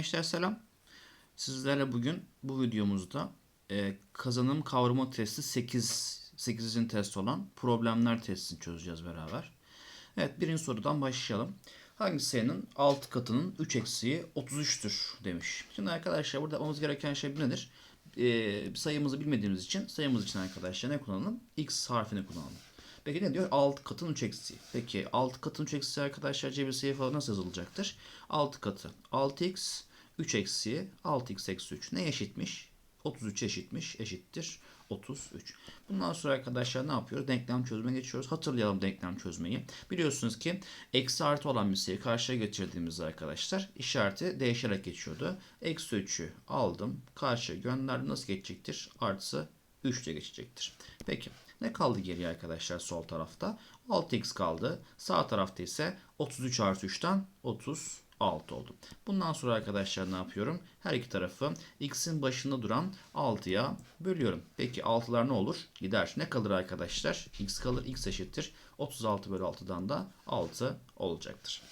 Gençler selam. Sizlerle bugün bu videomuzda e, kazanım kavrama testi 8 8. test olan problemler testini çözeceğiz beraber. Evet birinci sorudan başlayalım. Hangi sayının 6 katının 3 eksiği 33'tür demiş. Şimdi arkadaşlar burada yapmamız gereken şey nedir? E, sayımızı bilmediğimiz için sayımız için arkadaşlar ne kullanalım? X harfini kullanalım. Peki ne diyor? 6 katın 3 eksiği. Peki 6 katın 3 eksiği arkadaşlar cebir sayı falan nasıl yazılacaktır? 6 katı 6x 3 eksiği 6x eksi 3 ne eşitmiş? 33 eşitmiş eşittir 33. Bundan sonra arkadaşlar ne yapıyoruz? Denklem çözüme geçiyoruz. Hatırlayalım denklem çözmeyi. Biliyorsunuz ki eksi artı olan bir sayı karşıya getirdiğimizde arkadaşlar işareti değişerek geçiyordu. Eksi 3'ü aldım. Karşıya gönderdim. Nasıl geçecektir? Artı 3 ile geçecektir. Peki ne kaldı geriye arkadaşlar sol tarafta? 6x kaldı. Sağ tarafta ise 33 artı 3'ten 36 oldu. Bundan sonra arkadaşlar ne yapıyorum? Her iki tarafı x'in başında duran 6'ya bölüyorum. Peki 6'lar ne olur? Gider. Ne kalır arkadaşlar? x kalır. x eşittir. 36 bölü 6'dan da 6 olacaktır.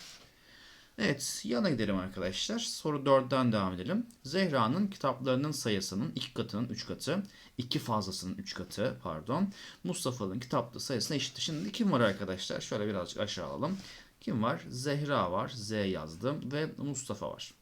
Evet, yana gidelim arkadaşlar. Soru 4'ten devam edelim. Zehra'nın kitaplarının sayısının 2 katının 3 katı, 2 fazlasının 3 katı, pardon. Mustafa'nın kitaplı sayısına eşittir. Şimdi kim var arkadaşlar? Şöyle birazcık aşağı alalım. Kim var? Zehra var. Z yazdım ve Mustafa var.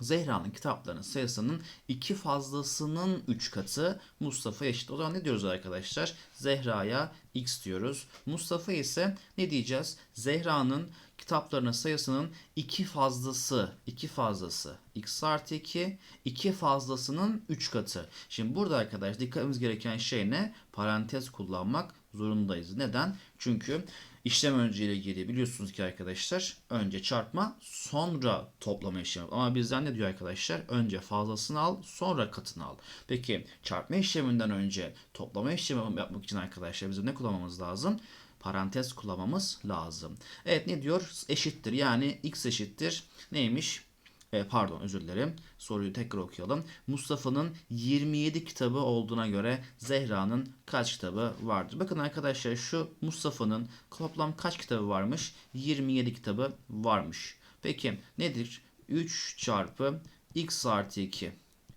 Zehra'nın kitaplarının sayısının iki fazlasının 3 katı Mustafa eşit. O zaman ne diyoruz arkadaşlar? Zehra'ya x diyoruz. Mustafa ise ne diyeceğiz? Zehra'nın kitaplarının sayısının iki fazlası, iki fazlası x artı 2, iki fazlasının 3 katı. Şimdi burada arkadaş dikkatimiz gereken şey ne? Parantez kullanmak zorundayız. Neden? Çünkü işlem önceliği geliyor. Biliyorsunuz ki arkadaşlar önce çarpma sonra toplama işlemi. Ama bizden ne diyor arkadaşlar? Önce fazlasını al sonra katını al. Peki çarpma işleminden önce toplama işlemi yapmak için arkadaşlar bizim ne kullanmamız lazım? Parantez kullanmamız lazım. Evet ne diyor? Eşittir yani x eşittir neymiş? E, pardon özür dilerim. Soruyu tekrar okuyalım. Mustafa'nın 27 kitabı olduğuna göre Zehra'nın kaç kitabı vardır? Bakın arkadaşlar şu Mustafa'nın toplam kaç kitabı varmış? 27 kitabı varmış. Peki nedir? 3 çarpı x artı 2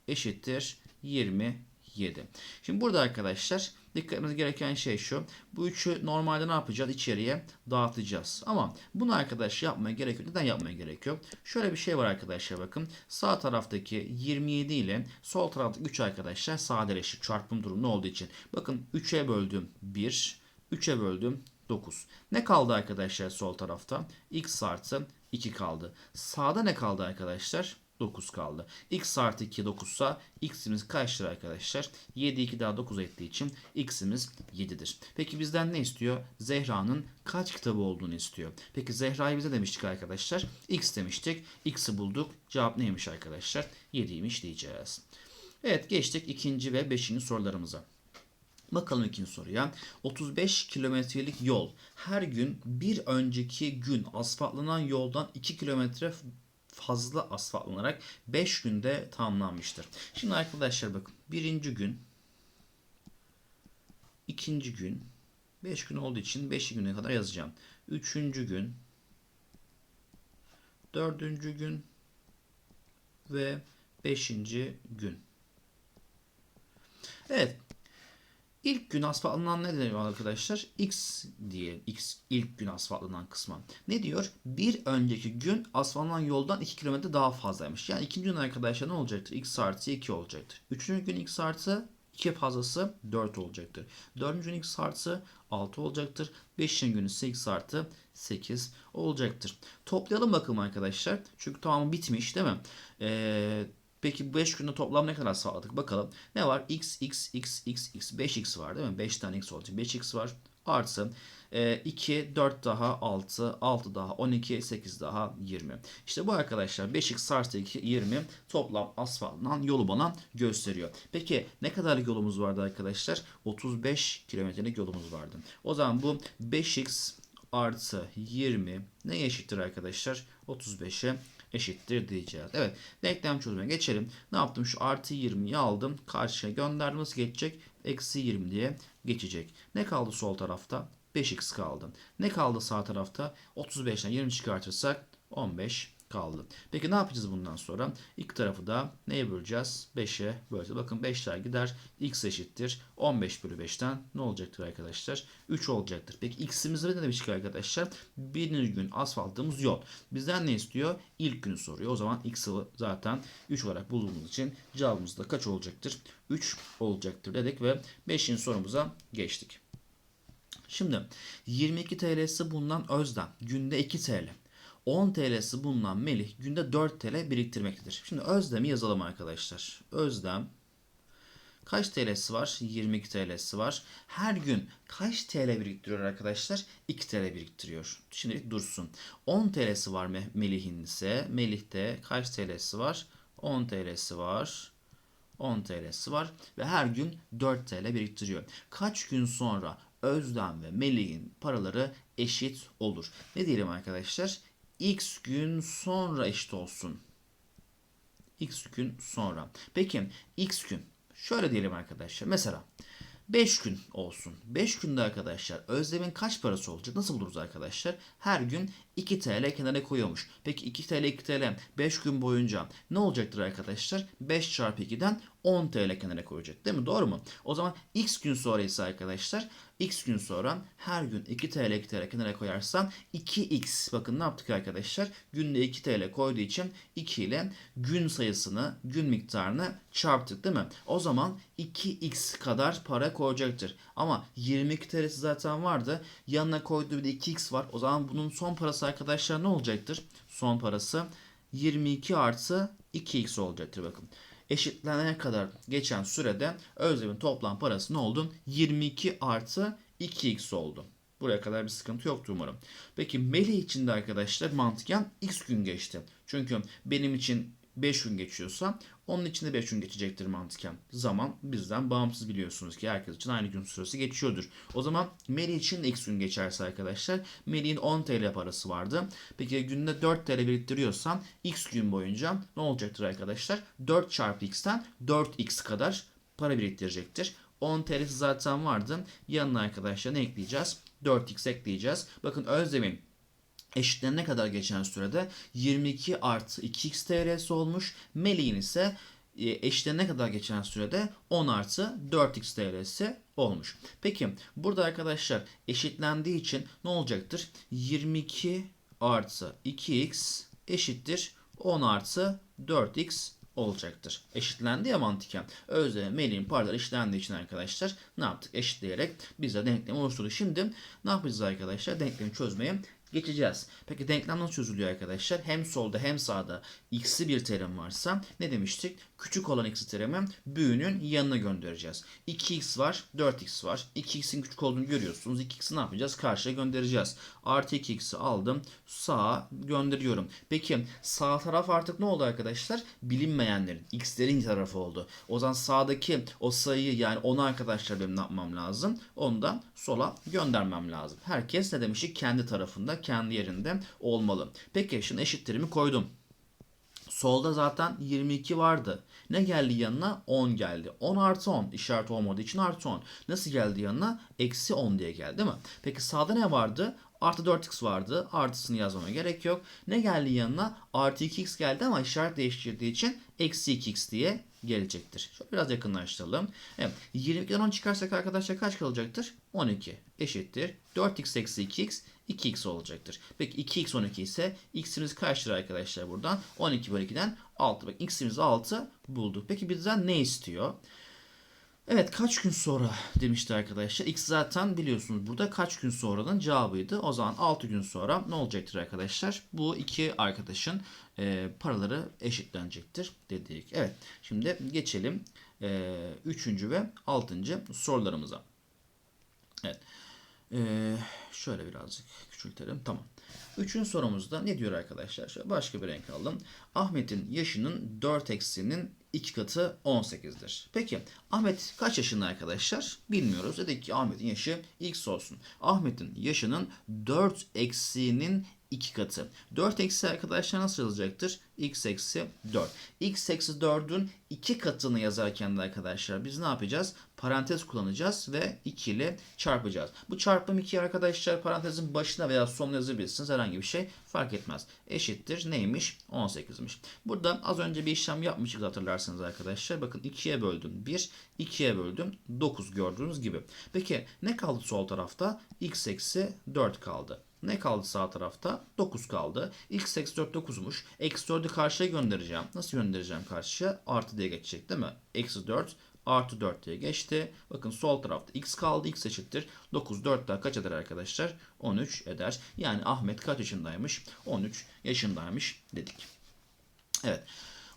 eşittir 27. Şimdi burada arkadaşlar dikkatimiz gereken şey şu. Bu üçü normalde ne yapacağız? İçeriye dağıtacağız. Ama bunu arkadaş yapmaya gerekiyor. Neden yapmaya gerekiyor? Şöyle bir şey var arkadaşlar bakın. Sağ taraftaki 27 ile sol taraftaki 3 arkadaşlar sadeleşir. Çarpım durumu olduğu için. Bakın 3'e böldüm 1. 3'e böldüm 9. Ne kaldı arkadaşlar sol tarafta? x artı 2 kaldı. Sağda ne kaldı arkadaşlar? 9 kaldı. x artı 2 9 ise x'imiz kaçtır arkadaşlar? 7 2 daha 9 ettiği için x'imiz 7'dir. Peki bizden ne istiyor? Zehra'nın kaç kitabı olduğunu istiyor. Peki Zehra'yı bize demiştik arkadaşlar. x demiştik. x'i bulduk. Cevap neymiş arkadaşlar? 7'ymiş diyeceğiz. Evet geçtik ikinci ve beşinci sorularımıza. Bakalım ikinci soruya. 35 kilometrelik yol her gün bir önceki gün asfaltlanan yoldan 2 kilometre fazla asfaltlanarak 5 günde tamamlanmıştır. Şimdi arkadaşlar bakın birinci gün ikinci gün 5 gün olduğu için 5 güne kadar yazacağım. Üçüncü gün dördüncü gün ve beşinci gün. Evet İlk gün asfaltlanan ne deniyor arkadaşlar? X diye. X ilk gün asfaltlanan kısma. Ne diyor? Bir önceki gün asfaltlanan yoldan 2 kilometre daha fazlaymış. Yani ikinci gün arkadaşlar ne olacaktır? X artı 2 olacaktır. Üçüncü gün X artı 2 fazlası 4 olacaktır. Dördüncü gün X artı 6 olacaktır. Beşinci gün ise X artı 8 olacaktır. Toplayalım bakalım arkadaşlar. Çünkü tamamı bitmiş değil mi? Eee Peki 5 günde toplam ne kadar sağladık? Bakalım. Ne var? x, x, x, x, x. 5x var değil mi? 5 tane x olacak. 5x var. Artı e, 2, 4 daha 6, 6 daha 12, 8 daha 20. İşte bu arkadaşlar 5x artı 2, 20 toplam asfaltlanan yolu bana gösteriyor. Peki ne kadar yolumuz vardı arkadaşlar? 35 kilometrelik yolumuz vardı. O zaman bu 5x artı 20 ne eşittir arkadaşlar? 35'e eşittir diyeceğiz. Evet denklem çözüme geçelim. Ne yaptım? Şu artı 20'yi aldım. Karşıya gönderdim. Nasıl geçecek? Eksi 20 diye geçecek. Ne kaldı sol tarafta? 5x kaldı. Ne kaldı sağ tarafta? 35'ten 20 çıkartırsak 15 kaldı. Peki ne yapacağız bundan sonra? İlk tarafı da neye böleceğiz? 5'e böleceğiz. Bakın 5'ler gider. x eşittir. 15 bölü 5'ten ne olacaktır arkadaşlar? 3 olacaktır. Peki x'imiz ne demiştik arkadaşlar? Birinci gün asfaltımız yol. Bizden ne istiyor? İlk günü soruyor. O zaman x'i zaten 3 olarak bulduğumuz için cevabımız da kaç olacaktır? 3 olacaktır dedik ve 5. sorumuza geçtik. Şimdi 22 TL'si bulunan Özlem günde 2 TL. 10 TL'si bulunan Melih günde 4 TL biriktirmektedir. Şimdi Özlem'i yazalım arkadaşlar. Özlem kaç TL'si var? 22 TL'si var. Her gün kaç TL biriktiriyor arkadaşlar? 2 TL biriktiriyor. Şimdilik dursun. 10 TL'si var Melih'in ise. Melih'te kaç TL'si var? 10 TL'si var. 10 TL'si var ve her gün 4 TL biriktiriyor. Kaç gün sonra Özlem ve Melih'in paraları eşit olur? Ne diyelim arkadaşlar? X gün sonra eşit olsun. X gün sonra. Peki X gün. Şöyle diyelim arkadaşlar. Mesela 5 gün olsun. 5 günde arkadaşlar Özlem'in kaç parası olacak? Nasıl buluruz arkadaşlar? Her gün 2 TL kenara koyuyormuş. Peki 2 TL 2 TL 5 gün boyunca ne olacaktır arkadaşlar? 5 çarpı 2'den 10 TL kenara koyacak değil mi? Doğru mu? O zaman x gün sonra ise arkadaşlar x gün sonra her gün 2 TL 2 TL kenara koyarsam 2x bakın ne yaptık arkadaşlar? Günde 2 TL koyduğu için 2 ile gün sayısını gün miktarını çarptık değil mi? O zaman 2x kadar para koyacaktır. Ama 22 TL'si zaten vardı. Yanına koyduğu bir de 2x var. O zaman bunun son parası arkadaşlar ne olacaktır? Son parası 22 artı 2x olacaktır bakın eşitlenene kadar geçen sürede Özlem'in toplam parası ne oldu? 22 artı 2x oldu. Buraya kadar bir sıkıntı yoktu umarım. Peki Melih için de arkadaşlar mantıken x gün geçti. Çünkü benim için 5 gün geçiyorsa onun için de 5 gün geçecektir mantıken. Zaman bizden bağımsız biliyorsunuz ki herkes için aynı gün süresi geçiyordur. O zaman Melih için x gün geçerse arkadaşlar Melih'in 10 TL parası vardı. Peki günde 4 TL biriktiriyorsam x gün boyunca ne olacaktır arkadaşlar? 4 çarpı x'ten 4x kadar para biriktirecektir. 10 TL'si zaten vardı. Yanına arkadaşlar ne ekleyeceğiz? 4x ekleyeceğiz. Bakın Özlem'in eşitlenene kadar geçen sürede 22 artı 2x TL'si olmuş. Melih'in ise e, eşitlenene kadar geçen sürede 10 artı 4x TL'si olmuş. Peki burada arkadaşlar eşitlendiği için ne olacaktır? 22 artı 2x eşittir 10 artı 4x olacaktır. Eşitlendi ya mantıken. Özlem Melih'in paraları eşitlendiği için arkadaşlar ne yaptık? Eşitleyerek biz de denklemi oluşturduk. Şimdi ne yapacağız arkadaşlar? Denklemi çözmeye geçeceğiz. Peki denklem nasıl çözülüyor arkadaşlar? Hem solda hem sağda x'li bir terim varsa ne demiştik? Küçük olan x'li terimi büyüğünün yanına göndereceğiz. 2x var, 4x var. 2x'in küçük olduğunu görüyorsunuz. 2x'i ne yapacağız? Karşıya göndereceğiz. Artı 2x'i aldım. Sağa gönderiyorum. Peki sağ taraf artık ne oldu arkadaşlar? Bilinmeyenlerin, x'lerin tarafı oldu. O zaman sağdaki o sayıyı yani onu arkadaşlar benim ne yapmam lazım? Onu da sola göndermem lazım. Herkes ne demiştik? Kendi tarafında, kendi yerinde olmalı. Peki şimdi eşittirimi koydum. Solda zaten 22 vardı. Ne geldi yanına? 10 geldi. 10 artı 10 işaret olmadığı için artı 10. Nasıl geldi yanına? Eksi 10 diye geldi değil mi? Peki sağda ne vardı? Artı 4x vardı. Artısını yazmama gerek yok. Ne geldi yanına? Artı 2x geldi ama işaret değiştirdiği için eksi 2x diye gelecektir. Şöyle biraz yakınlaştıralım. Evet. 22'den 10 çıkarsak arkadaşlar kaç kalacaktır? 12 eşittir. 4x eksi 2x 2x olacaktır. Peki 2x 12 ise x'imiz kaçtır arkadaşlar buradan? 12 bölü 2'den 6. Bak x'imiz 6 bulduk. Peki bizden ne istiyor? Evet kaç gün sonra demişti arkadaşlar. X zaten biliyorsunuz burada kaç gün sonranın cevabıydı. O zaman 6 gün sonra ne olacaktır arkadaşlar? Bu iki arkadaşın e, paraları eşitlenecektir dedik. Evet şimdi geçelim 3. E, ve 6. sorularımıza. Evet. Ee, şöyle birazcık küçültelim. Tamam. Üçüncü sorumuzda ne diyor arkadaşlar? Şöyle başka bir renk aldım. Ahmet'in yaşının 4 eksiğinin 2 katı 18'dir. Peki Ahmet kaç yaşında arkadaşlar? Bilmiyoruz. Dedik ki Ahmet'in yaşı x olsun. Ahmet'in yaşının 4 eksiğinin 2 katı. 4 eksi arkadaşlar nasıl yazacaktır? x eksi 4. x eksi 4'ün 2 katını yazarken de arkadaşlar biz ne yapacağız? Parantez kullanacağız ve 2 ile çarpacağız. Bu çarpım 2 arkadaşlar parantezin başına veya sonuna yazabilirsiniz. Herhangi bir şey fark etmez. Eşittir neymiş? 18'miş. Burada az önce bir işlem yapmıştık hatırlarsınız arkadaşlar. Bakın 2'ye böldüm 1, 2'ye böldüm 9 gördüğünüz gibi. Peki ne kaldı sol tarafta? x eksi 4 kaldı. Ne kaldı sağ tarafta? 9 kaldı. X eksi 4 9'muş. Eksi 4'ü karşıya göndereceğim. Nasıl göndereceğim karşıya? Artı diye geçecek değil mi? Eksi 4 artı 4 diye geçti. Bakın sol tarafta x kaldı. x eşittir. 9 4 daha kaç eder arkadaşlar? 13 eder. Yani Ahmet kaç yaşındaymış? 13 yaşındaymış dedik. Evet.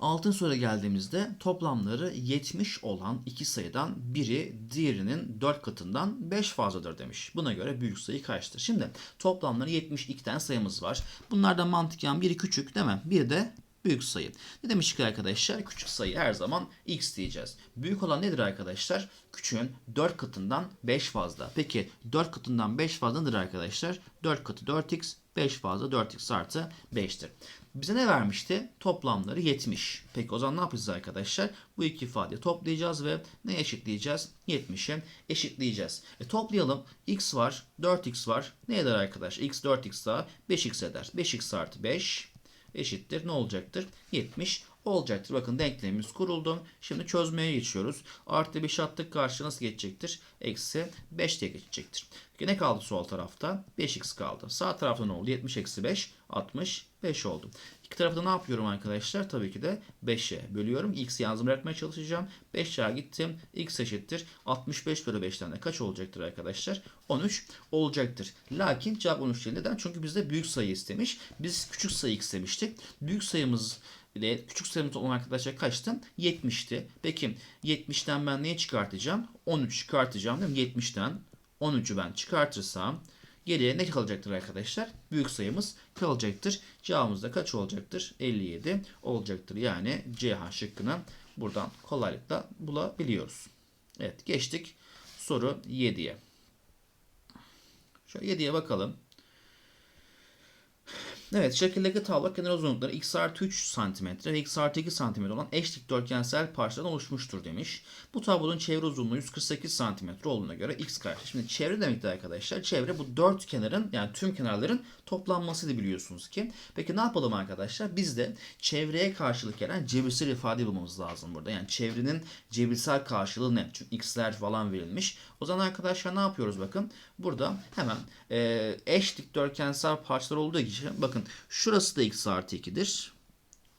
Altın soruya geldiğimizde toplamları 70 olan iki sayıdan biri diğerinin 4 katından 5 fazladır demiş. Buna göre büyük sayı kaçtır? Şimdi toplamları 72 tane sayımız var. Bunlardan mantıken biri küçük değil mi? Bir de büyük sayı. Ne demiştik arkadaşlar? Küçük sayı her zaman x diyeceğiz. Büyük olan nedir arkadaşlar? Küçüğün 4 katından 5 fazla. Peki 4 katından 5 fazla nedir arkadaşlar? 4 katı 4x, 5 fazla 4x artı 5'tir. Bize ne vermişti? Toplamları 70. Peki o zaman ne yapacağız arkadaşlar? Bu iki ifadeyi toplayacağız ve ne eşitleyeceğiz? 70'e eşitleyeceğiz. E toplayalım. x var, 4x var. Ne eder arkadaşlar? x 4x daha 5x eder. 5x artı 5 eşittir. Ne olacaktır? 70 olacaktır. Bakın denklemimiz kuruldu. Şimdi çözmeye geçiyoruz. Artı 5 attık karşı nasıl geçecektir? Eksi 5 diye geçecektir. Peki ne kaldı sol tarafta? 5x kaldı. Sağ tarafta ne oldu? 70 eksi 5 65 oldu. İki tarafta ne yapıyorum arkadaşlar? Tabii ki de 5'e bölüyorum. X'i yalnız bırakmaya çalışacağım. 5'e gittim. X eşittir. 65 bölü 5'ten de kaç olacaktır arkadaşlar? 13 olacaktır. Lakin cevap 13 değil. Neden? Çünkü bizde büyük sayı istemiş. Biz küçük sayı istemiştik. Büyük sayımız ile küçük sayımız olan arkadaşlar kaçtı? 70'ti. Peki 70'ten ben neyi çıkartacağım? 13 çıkartacağım değil mi? 70'ten 13'ü ben çıkartırsam geriye ne kalacaktır arkadaşlar? Büyük sayımız kalacaktır. Cevabımız da kaç olacaktır? 57 olacaktır. Yani CH şıkkını buradan kolaylıkla bulabiliyoruz. Evet geçtik soru 7'ye. Şöyle 7'ye bakalım. Evet şekildeki tablo kenar uzunlukları x artı 3 cm ve x artı 2 cm olan eş dikdörtgensel parçadan oluşmuştur demiş. Bu tablonun çevre uzunluğu 148 cm olduğuna göre x kaç? Şimdi çevre demektir arkadaşlar. Çevre bu dört kenarın yani tüm kenarların toplanmasıydı biliyorsunuz ki. Peki ne yapalım arkadaşlar? Biz de çevreye karşılık gelen cebirsel ifade bulmamız lazım burada. Yani çevrenin cebirsel karşılığı ne? Çünkü x'ler falan verilmiş. O zaman arkadaşlar ne yapıyoruz bakın. Burada hemen e, eş dikdörtgensel parçalar olduğu için bakın şurası da x artı 2'dir.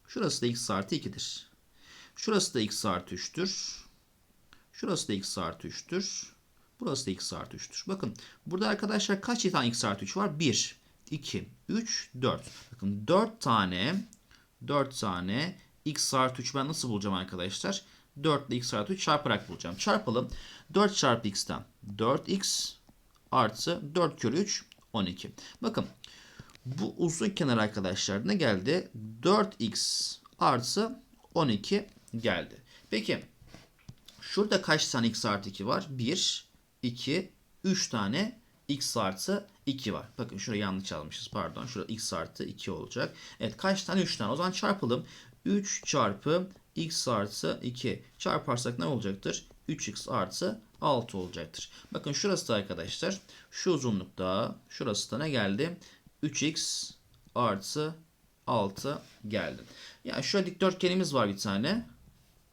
Şurası da x artı 2'dir. Şurası da x artı 3'tür. Şurası da x artı 3'tür. Burası da x artı 3'tür. Bakın burada arkadaşlar kaç tane x artı 3 var? 1, 2, 3, 4. Bakın 4 tane 4 tane x artı 3 ben nasıl bulacağım arkadaşlar? 4 ile x artı 3 çarparak bulacağım. Çarpalım. 4 çarpı x'ten 4x artı 4 kere 3 12. Bakın bu uzun kenar arkadaşlar ne geldi? 4x artı 12 geldi. Peki şurada kaç tane x artı 2 var? 1, 2, 3 tane x artı 2 var. Bakın şurayı yanlış almışız pardon. Şurada x artı 2 olacak. Evet kaç tane? 3 tane. O zaman çarpalım. 3 çarpı x artı 2 çarparsak ne olacaktır? 3x artı 6 olacaktır. Bakın şurası da arkadaşlar şu uzunlukta şurası da ne geldi? 3x artı 6 geldi. Yani şöyle dikdörtgenimiz var bir tane.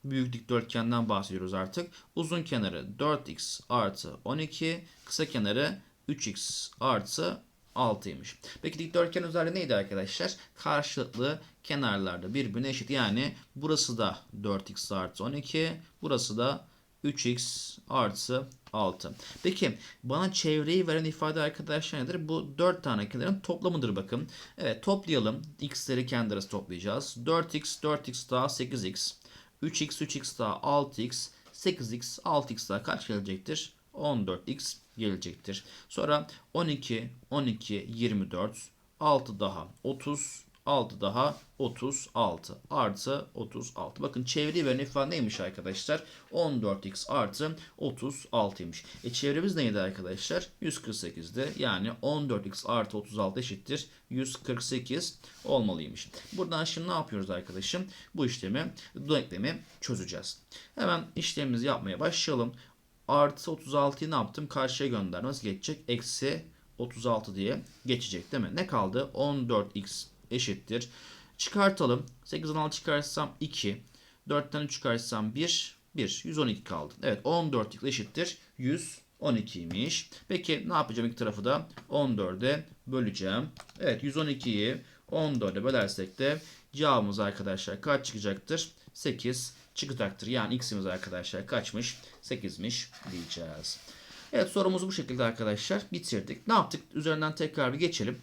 Büyük dikdörtgenden bahsediyoruz artık. Uzun kenarı 4x artı 12. Kısa kenarı 3x artı 6'ymış. Peki dikdörtgen özelliği neydi arkadaşlar? Karşılıklı kenarlarda birbirine eşit. Yani burası da 4x artı 12. Burası da 3x artı 6. Peki bana çevreyi veren ifade arkadaşlar nedir? Bu 4 tane kenarın toplamıdır bakın. Evet toplayalım. x'leri kendi arası toplayacağız. 4x 4x daha 8x. 3x 3x daha 6x. 8x 6x daha kaç gelecektir? 14x gelecektir. Sonra 12 12 24 6 daha 30 6 daha 36 artı 36. Bakın çeviri veren ifade neymiş arkadaşlar? 14x artı 36'ymış. E çevremiz neydi arkadaşlar? 148'di. Yani 14x artı 36 eşittir 148 olmalıymış. Buradan şimdi ne yapıyoruz arkadaşım? Bu işlemi, denklemi çözeceğiz. Hemen işlemimizi yapmaya başlayalım. Artı 36'yı ne yaptım? Karşıya göndermez geçecek? Eksi 36 diye geçecek değil mi? Ne kaldı? 14x eşittir. Çıkartalım. 8'den 6 çıkarsam 2. 4'ten 3 çıkarsam 1. 1. 112 kaldı. Evet 14x eşittir. 112'ymiş. Peki ne yapacağım iki tarafı da? 14'e böleceğim. Evet 112'yi 14'e bölersek de cevabımız arkadaşlar kaç çıkacaktır? 8 çıkacaktır. Yani x'imiz arkadaşlar kaçmış? 8'miş diyeceğiz. Evet sorumuzu bu şekilde arkadaşlar bitirdik. Ne yaptık? Üzerinden tekrar bir geçelim.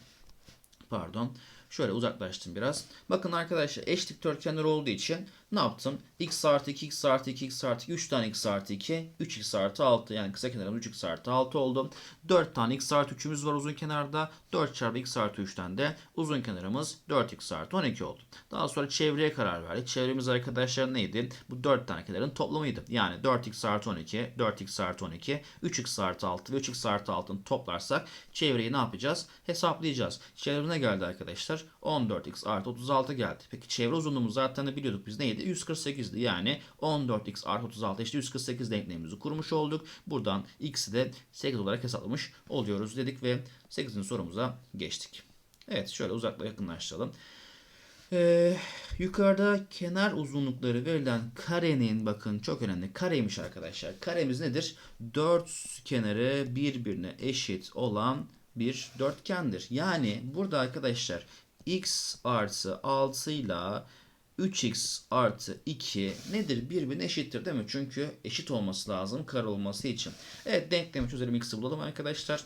Pardon. Şöyle uzaklaştım biraz. Bakın arkadaşlar eş dikdörtgenler olduğu için ne yaptım? x artı 2, x artı 2, x artı 2, 3 tane x artı 2, 3x artı 6 yani kısa kenarımız 3x artı 6 oldu. 4 tane x artı 3'ümüz var uzun kenarda. 4 çarpı x artı 3'ten de uzun kenarımız 4x artı 12 oldu. Daha sonra çevreye karar verdik. Çevremiz arkadaşlar neydi? Bu 4 tane kenarın toplamıydı. Yani 4x artı 12, 4x artı 12, 3x artı 6 ve 3x artı 6'ını toplarsak çevreyi ne yapacağız? Hesaplayacağız. Çevremiz ne geldi arkadaşlar? 14x artı 36 geldi. Peki çevre uzunluğumuz zaten de biliyorduk biz neydi? 148'di. Yani 14x artı 36 işte 148 denklemimizi kurmuş olduk. Buradan x'i de 8 olarak hesaplamış oluyoruz dedik ve 8. sorumuza geçtik. Evet şöyle uzakla yakınlaştıralım. Ee, yukarıda kenar uzunlukları verilen karenin bakın çok önemli kareymiş arkadaşlar. Karemiz nedir? Dört kenarı birbirine eşit olan bir dörtgendir. Yani burada arkadaşlar x artı 6 ile 3x artı 2 nedir? Birbirine eşittir değil mi? Çünkü eşit olması lazım kare olması için. Evet denklemi çözelim x'i bulalım arkadaşlar.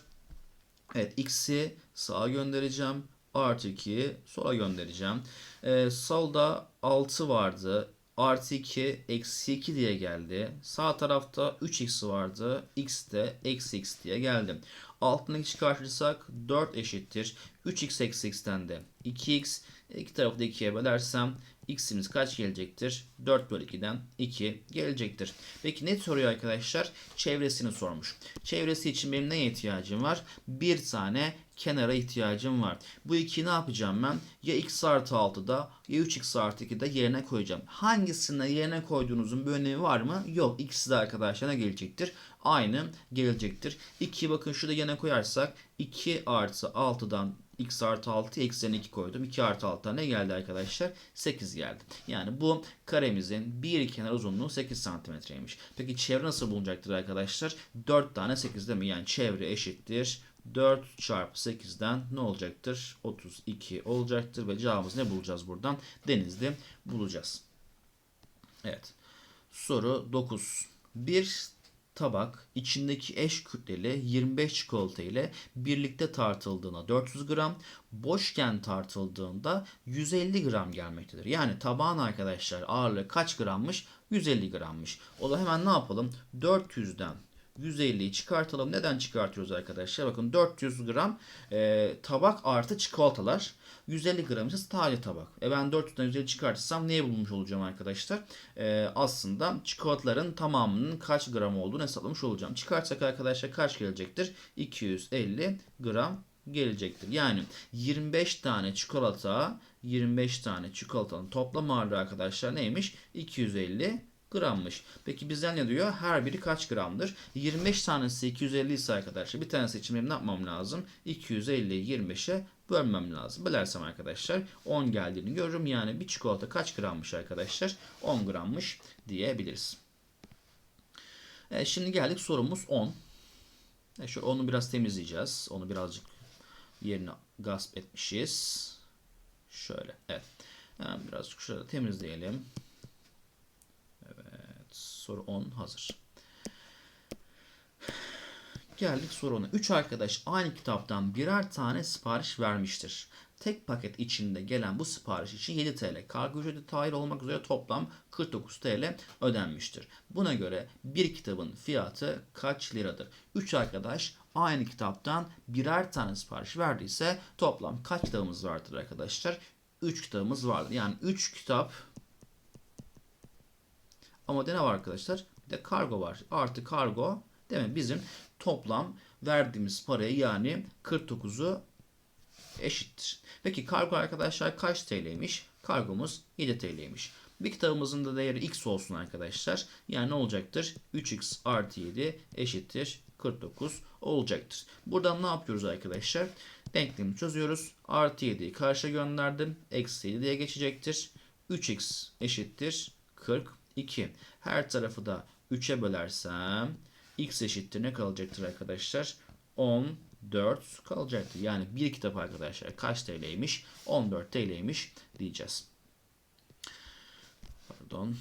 Evet x'i sağa göndereceğim. Artı 2'yi sola göndereceğim. Ee, solda 6 vardı. Artı 2 eksi 2 diye geldi. Sağ tarafta 3x vardı. x de eksi x diye geldi. Altındaki çıkartırsak 4 eşittir. 3x eksi de 2x. İki tarafı da 2'ye bölersem x'imiz kaç gelecektir? 4 bölü 2'den 2 gelecektir. Peki ne soruyor arkadaşlar? Çevresini sormuş. Çevresi için benim neye ihtiyacım var? Bir tane kenara ihtiyacım var. Bu 2'yi ne yapacağım ben? Ya x artı 6'da ya 3x artı 2'de yerine koyacağım. Hangisine yerine koyduğunuzun bir önemi var mı? Yok. İkisi de arkadaşlar ne gelecektir? Aynı gelecektir. 2'yi bakın şurada yerine koyarsak 2 artı 6'dan x artı 6 eksi 2 koydum. 2 artı 6'dan ne geldi arkadaşlar? 8 geldi. Yani bu karemizin bir kenar uzunluğu 8 santimetreymiş. Peki çevre nasıl bulunacaktır arkadaşlar? 4 tane 8 değil mi? Yani çevre eşittir. 4 çarpı 8'den ne olacaktır? 32 olacaktır ve cevabımız ne bulacağız buradan? Denizli bulacağız. Evet. Soru 9. Bir tabak içindeki eş kütleli 25 çikolata ile birlikte tartıldığında 400 gram, boşken tartıldığında 150 gram gelmektedir. Yani tabağın arkadaşlar ağırlığı kaç grammış? 150 grammış. O da hemen ne yapalım? 400'den 150'yi çıkartalım. Neden çıkartıyoruz arkadaşlar? Bakın 400 gram e, tabak artı çikolatalar. 150 gram ise sadece tabak. E ben 400'den 150 çıkartırsam neyi bulmuş olacağım arkadaşlar? E, aslında çikolataların tamamının kaç gram olduğunu hesaplamış olacağım. Çıkartsak arkadaşlar kaç gelecektir? 250 gram gelecektir. Yani 25 tane çikolata 25 tane çikolatanın toplam ağırlığı arkadaşlar neymiş? 250 grammış. Peki bizden ne diyor? Her biri kaç gramdır? 25 tanesi 250 ise arkadaşlar bir tanesi için benim ne yapmam lazım? 250'yi 25'e bölmem lazım. Bölersem arkadaşlar 10 geldiğini görürüm. Yani bir çikolata kaç grammış arkadaşlar? 10 grammış diyebiliriz. Evet, şimdi geldik sorumuz 10. Evet, şu onu biraz temizleyeceğiz. Onu birazcık yerine gasp etmişiz. Şöyle. Evet. Hemen birazcık şurada temizleyelim. Soru 10 hazır. Geldik soru 10'a. 3 arkadaş aynı kitaptan birer tane sipariş vermiştir. Tek paket içinde gelen bu sipariş için 7 TL kargo ücreti dahil olmak üzere toplam 49 TL ödenmiştir. Buna göre bir kitabın fiyatı kaç liradır? 3 arkadaş aynı kitaptan birer tane sipariş verdiyse toplam kaç kitabımız vardır arkadaşlar? 3 kitabımız vardır. Yani 3 kitap ama de ne var arkadaşlar? Bir de kargo var. Artı kargo demek bizim toplam verdiğimiz parayı yani 49'u eşittir. Peki kargo arkadaşlar kaç TL'ymiş? Kargomuz 7 TL'ymiş. Bir kitabımızın da değeri x olsun arkadaşlar. Yani ne olacaktır? 3x artı 7 eşittir 49 olacaktır. Buradan ne yapıyoruz arkadaşlar? Denklemi çözüyoruz. Artı 7'yi karşıya gönderdim. Eksi 7 diye geçecektir. 3x eşittir 42. Her tarafı da 3'e bölersem x eşittir ne kalacaktır arkadaşlar? 14 kalacaktır. Yani bir kitap arkadaşlar kaç TL'ymiş? 14 TL'ymiş diyeceğiz. Pardon.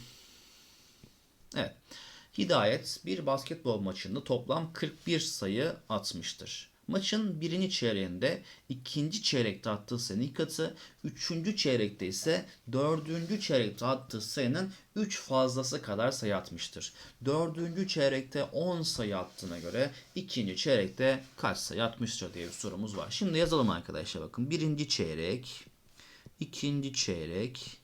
Evet. Hidayet bir basketbol maçında toplam 41 sayı atmıştır. Maçın birinci çeyreğinde ikinci çeyrekte attığı sayının iki katı, üçüncü çeyrekte ise dördüncü çeyrekte attığı sayının 3 fazlası kadar sayı atmıştır. Dördüncü çeyrekte 10 sayı attığına göre ikinci çeyrekte kaç sayı atmıştır diye bir sorumuz var. Şimdi yazalım arkadaşlar bakın. Birinci çeyrek, ikinci çeyrek,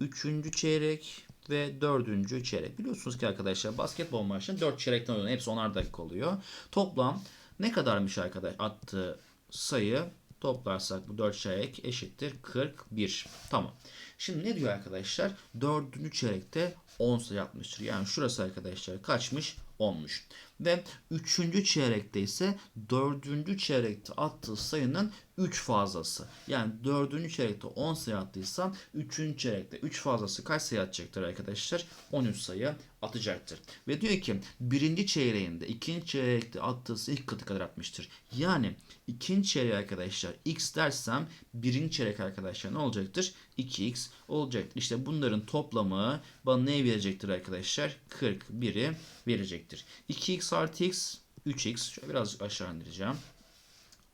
üçüncü çeyrek ve dördüncü çeyrek. Biliyorsunuz ki arkadaşlar basketbol maçının 4 çeyrekten oynanıyor. Hepsi 10'ar dakika oluyor. Toplam ne kadarmış arkadaş attığı sayı toplarsak bu 4 çeyrek eşittir 41. Tamam. Şimdi ne diyor arkadaşlar? Dördüncü çeyrekte 10 sayı atmıştır. Yani şurası arkadaşlar kaçmış? 10'muş. Ve üçüncü çeyrekte ise dördüncü çeyrekte attığı sayının 3 fazlası. Yani dördüncü çeyrekte 10 sayı attıysam üçüncü çeyrekte 3 fazlası kaç sayı atacaktır arkadaşlar? 13 sayı atacaktır. Ve diyor ki birinci çeyreğinde ikinci çeyrekte attığı sayı ilk katı kadar atmıştır. Yani ikinci çeyreği arkadaşlar x dersem birinci çeyrek arkadaşlar ne olacaktır? 2x olacak. İşte bunların toplamı bana ne verecektir arkadaşlar? 41'i verecektir. 2x artı x 3x. Şöyle biraz aşağı indireceğim.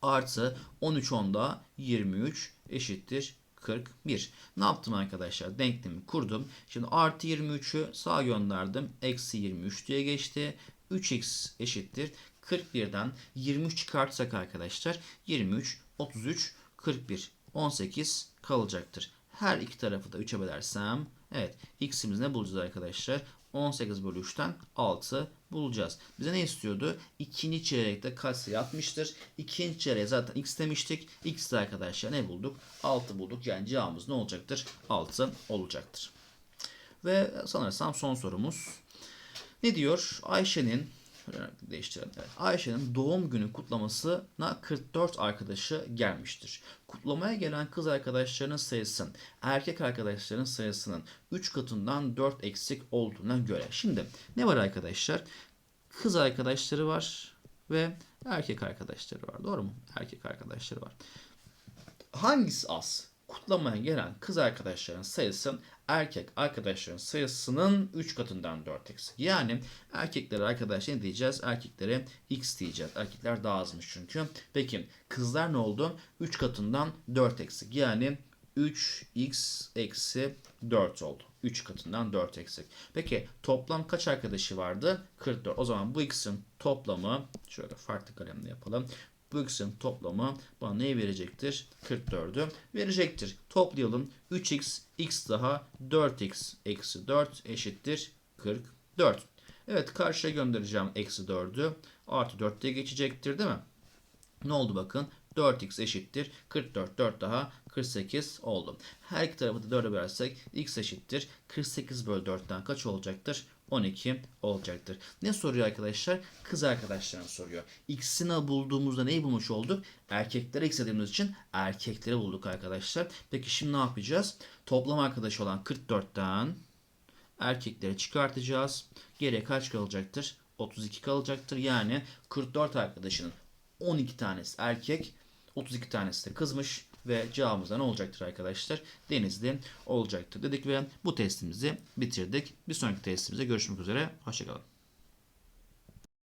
Artı 13 onda 23 eşittir 41. Ne yaptım arkadaşlar? Denklemi kurdum. Şimdi artı 23'ü sağa gönderdim. Eksi 23 diye geçti. 3x eşittir. 41'den 23 çıkartsak arkadaşlar 23, 33, 41, 18 kalacaktır. Her iki tarafı da 3'e bölersem evet x'imiz ne bulacağız arkadaşlar? 18 bölü 3'ten 6 bulacağız. Bize ne istiyordu? İkinci çeyrekte kaç sayı atmıştır? İkinci çeyreğe zaten x demiştik. X de arkadaşlar ne bulduk? 6 bulduk. Yani cevabımız ne olacaktır? 6 olacaktır. Ve sanırsam son sorumuz. Ne diyor? Ayşe'nin değiştirelim. Evet. Ayşe'nin doğum günü kutlamasına 44 arkadaşı gelmiştir. Kutlamaya gelen kız arkadaşlarının sayısının erkek arkadaşlarının sayısının 3 katından 4 eksik olduğuna göre. Şimdi ne var arkadaşlar? Kız arkadaşları var ve erkek arkadaşları var. Doğru mu? Erkek arkadaşları var. Hangisi az? Kutlamaya gelen kız arkadaşların sayısı erkek arkadaşların sayısının 3 katından 4 eksik. Yani erkeklere arkadaş ne diyeceğiz? Erkeklere x diyeceğiz. Erkekler daha azmış çünkü. Peki kızlar ne oldu? 3 katından 4 eksik. Yani 3x eksi 4 oldu. 3 katından 4 eksik. Peki toplam kaç arkadaşı vardı? 44. O zaman bu x'in toplamı şöyle farklı kalemle yapalım. Bu x'in toplamı bana neyi verecektir? 44'ü verecektir. Toplayalım. 3x, x daha 4x eksi 4 eşittir 44. Evet karşıya göndereceğim eksi 4'ü. Artı 4 diye geçecektir değil mi? Ne oldu bakın? 4x eşittir 44. 4 daha 48 oldu. Her iki tarafı da 4'e bölersek x eşittir 48 bölü 4'ten kaç olacaktır? 12 olacaktır. Ne soruyor arkadaşlar? Kız arkadaşlarına soruyor. X'ini bulduğumuzda neyi bulmuş olduk? Erkeklere x dediğimiz için erkekleri bulduk arkadaşlar. Peki şimdi ne yapacağız? Toplam arkadaş olan 44'ten erkekleri çıkartacağız. Geriye kaç kalacaktır? 32 kalacaktır. Yani 44 arkadaşının 12 tanesi erkek, 32 tanesi de kızmış ve cevabımız da ne olacaktır arkadaşlar? Denizli olacaktır dedik ve bu testimizi bitirdik. Bir sonraki testimizde görüşmek üzere. Hoşçakalın.